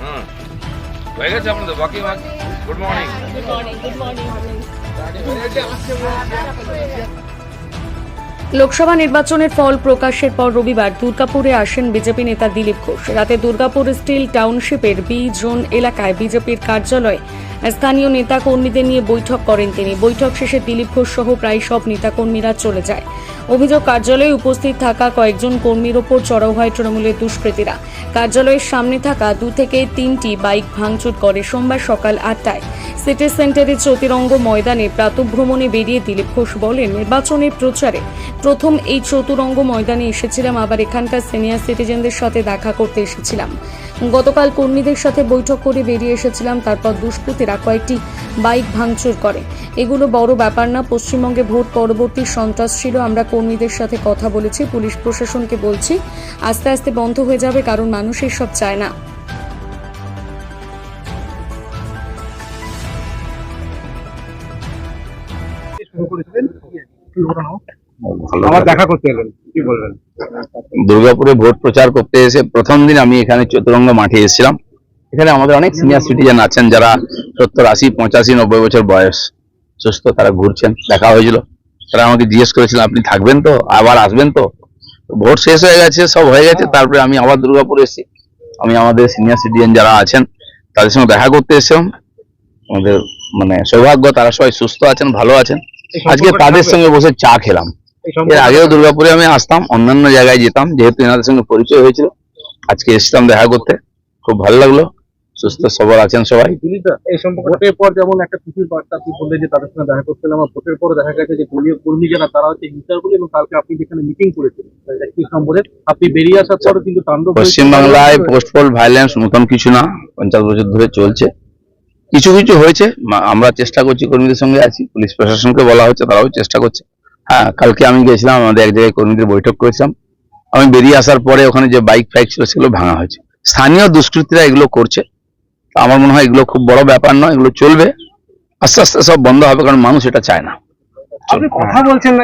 হুম। হয়ে গেছে আপনাদের বাকি বাকি good morning good morning good morning Lok Sabha নির্বাচনের ফল প্রকাশের পর রবিবার দুর্গাপুরে আসেন বিজেপি নেতা দিলীপ ঘোষ। রাতে দুর্গাপুর স্টিল টাউনশিপের বি জোন এলাকায় বিজেপির কার্যালয়ে স্থানীয় নেতা কর্মীদের নিয়ে বৈঠক করেন তিনি। বৈঠক শেষে দিলীপ ঘোষ সহ প্রায় সব নেতাকর্মীরা চলে যায়। অভিযোগ, কার্যালয়ে উপস্থিত থাকা কয়েকজন কর্মীর ওপর চড়াও হয় তৃণমূলের দুষ্কৃতীরা। কার্যালয়ের সামনে থাকা দু থেকে তিনটি বাইক ভাঙচুর করে সোমবার সকাল আটটায়। সিটি সেন্টারের চতুরঙ্গ ময়দানে প্রাতভ্রমণে বেরিয়ে দিলীপ ঘোষ বলেন, নির্বাচনের প্রচারে প্রথম এই চতুরঙ্গ ময়দানে এসেছিলাম, আবার এখানকার সিনিয়র সিটিজেনদের সাথে দেখা করতে এসেছিলাম। গতকাল কর্মীদের সাথে বৈঠক করে বেরিয়ে এসেছিলাম, তারপর দুষ্কৃতীরা কয়েকটি বাইক ভাঙচুর করে। এগুলো বড় ব্যাপার না, পশ্চিমবঙ্গে ভোট পরবর্তী সন্ত্রাস ছিল, আমরা কর্মীদের সাথে কথা বলেছি, পুলিশ প্রশাসনকে বলছি, আস্তে আস্তে বন্ধ হয়ে যাবে, কারণ মানুষ এসব চায় না। ভালো আবার দেখা করতে এলেন কি বলবেন? দুর্গাপুরে ভোট প্রচার করতে এসে প্রথম দিন আমি এখানে চতুরঙ্গ মাঠে এসেছিলাম। এখানে আমাদের অনেক সিনিয়র সিটিজেন আছেন যারা সত্তর আশি পঁচাশি নব্বই বছর বয়স। সুস্থ তারা ঘুরছেন দেখা হয়েছিল। তারা আমাকে জিজ্ঞেস করেছিলেন আপনি থাকবেন তো? আবার আসবেন তো? ভোট শেষ হয়ে গেছে সব হয়ে গেছে। তারপরে আমি আবার দুর্গাপুর এসেছি। আমি আমাদের সিনিয়র সিটিজেন যারা আছেন তাদের সঙ্গে দেখা করতে এসেছিলাম। আমাদের মানে সৌভাগ্য তারা সবাই সুস্থ আছেন ভালো আছেন। আজকে তাদের সঙ্গে বসে চা খেলাম। এর আগেও দুর্গাপুরে আমি আসতাম অন্যান্য জায়গায় যেতাম যেহেতু এনাদের সঙ্গে পরিচয় হয়েছিল। আজকে এসেছিলাম দেখা করতে। খুব ভালো লাগল। সুস্থ সবল আছেন সবাই। এই সম্পর্ক ভোটের পর যেমন একটা খুশির বার্তা আপনি বললেন যে তাদের সঙ্গে দেখা করতে এলাম আর ভোটের পরে দেখা গেছে যে দলীয় কর্মী যারা তারা হচ্ছে হিংসাগুলি এবং কালকে আপনি যেখানে মিটিং করেছিলেন একটি নম্বরে আপনি বেরিয়ে আসার পরে কিন্তু তাণ্ডব পশ্চিমবাংলায় পোস্ট পোল ভাইলেন্স নতুন কিছু না পঞ্চাশ বছর ধরে চলছে। কিছু কিছু হয়েছে আমরা চেষ্টা করছি কর্মীদের সঙ্গে আছি পুলিশ প্রশাসনকে বলা হচ্ছে তারাও চেষ্টা করছে। হ্যাঁ কালকে আমি গেছিলাম, আমাদের এক জায়গায় কর্মীদের বৈঠক করেছিলাম। আমি বেরিয়ে আসার পরে ওখানে যে বাইক ফাইক ছিল সেগুলো ভাঙা হয়েছে। স্থানীয় দুষ্কৃতীরা এগুলো করছে। আমার মনে হয় এগুলো খুব বড় ব্যাপার নয়, এগুলো চলবে। আস্তে আস্তে সব বন্ধ হবে, কারণ মানুষ এটা চায় না। আপনি কথা বলছেন